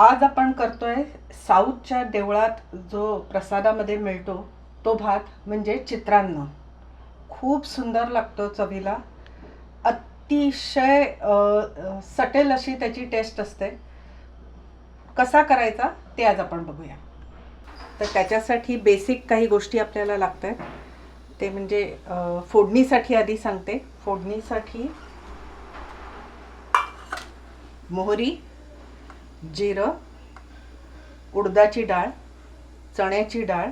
आज आपण करतोय साऊथच्या देवळात जो प्रसादामध्ये मिळतो तो भात म्हणजे चित्रान्न. खूप सुंदर लागतो चवीला. अतिशय सटेल अशी त्याची टेस्ट असते. कसा करायचा ते आज आपण बघूया. तर त्याच्यासाठी बेसिक काही गोष्टी आपल्याला लागत आहेत ते म्हणजे फोडणीसाठी आधी सांगते. फोडणीसाठी मोहरी जिरं उडदाची डाळ चण्याची डाळ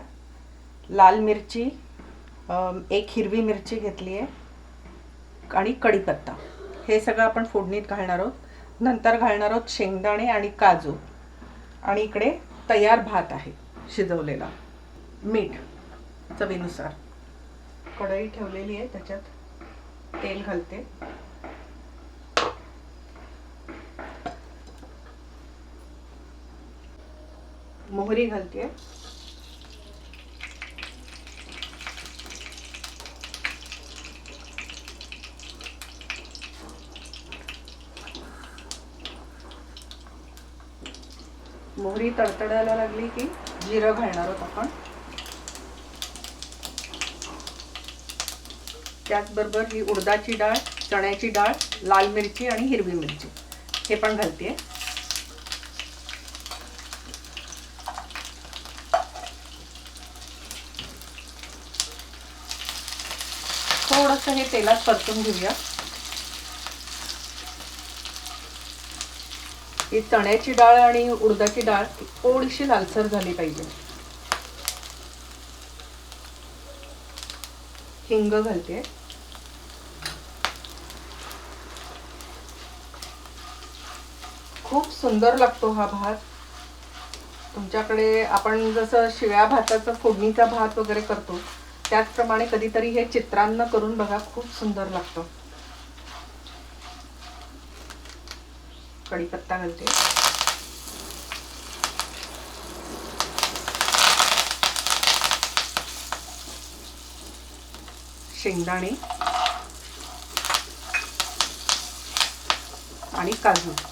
लाल मिरची एक हिरवी मिरची घेतली आहे आणि कढीपत्ता. हे सगळं आपण फोडणीत घालणार आहोत. नंतर घालणार आहोत शेंगदाणे आणि काजू. आणि इकडे तयार भात आहे शिजवलेला. मीठ चवीनुसार. कढई ठेवलेली आहे त्याच्यात तेल घालते. मोहरी घालते. मोहरी तडतडायला लागली की जिरं घालणार आहोत आपण. त्याचबरोबर ही उडदाची डाळ चण्याची डाळ लाल मिरची आणि हिरवी मिरची हे पण घालते. थोडंसं हे तेलात परतून घेऊया. ही चण्याची डाळ आणि उडदाची डाळ थोडीशी लालसर झाली पाहिजे. हिंग घालते. खूप सुंदर लागतो हा भात. तुमच्याकडे आपण जसं शिळ्या भाताचा फोडणीचा भात वगैरे करतो त्याचप्रमाणे कधीतरी हे चित्रांना करून बघा खूप सुंदर लागतं. कढीपत्ता घालते. शेंगदाणे. आणि काजू.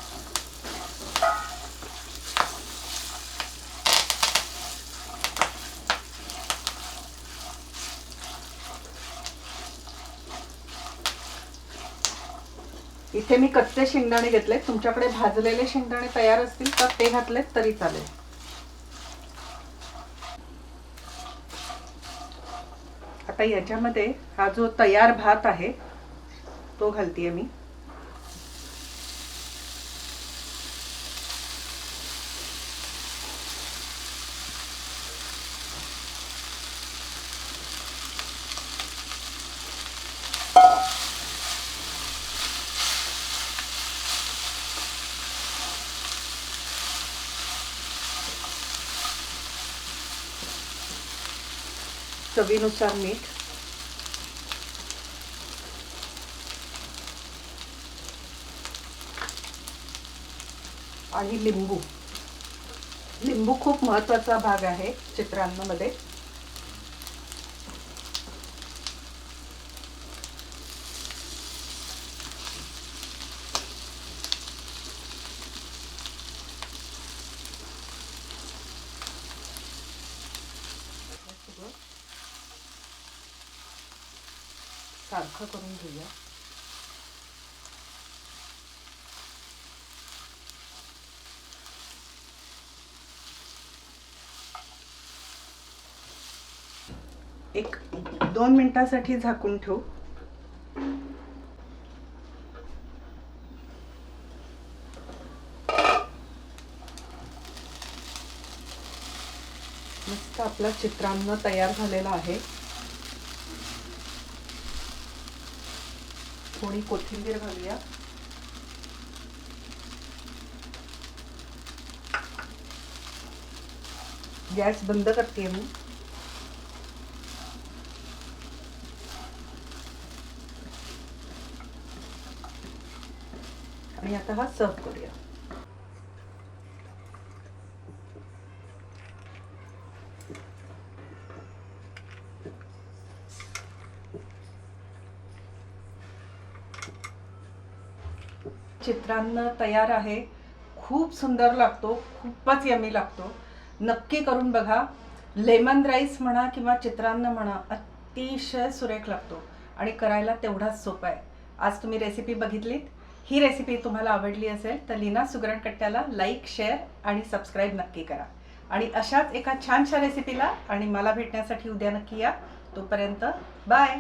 इथे मी कच्चे शेंगदाणे घेतले तुमच्याकडे भाजलेले शेंगदाणे तयार असतील तर ते घातलेत तरी चालेल. आता याच्यामध्ये हा जो तयार भात आहे तो घालतीये मी. चवीनुसार मीठ. आणि लिंबू. लिंबू खूप महत्त्वाचा भाग आहे चित्रांमध्ये. सारखं करून घेऊया एक दोन मिनिटासाठी झाकून ठेवू. मस्त आपला चित्रान्न तयार झालेला आहे. थोडी कोथिंबीर घालूया गैस बंद करते मी आणि आता हा सर्व करूया चित्रांना तयार आहे. खूप सुंदर लागतो खूपच यमी लागतो. नक्की करून बघा. लेमन राईस म्हणा किंवा चित्रांना म्हणा अतिशय सुरेख लागतो. आणि करायला तेवढाच सोपा आहे. आज तुम्ही रेसिपी बघितलीत. ही रेसिपी तुम्हाला आवडली असेल तर लीना सुगरण कट्ट्याला लाईक शेअर आणि सबस्क्राईब नक्की करा. आणि अशाच एका छानशा रेसिपीला आणि मला भेटण्यासाठी उद्या नक्की या. तोपर्यंत बाय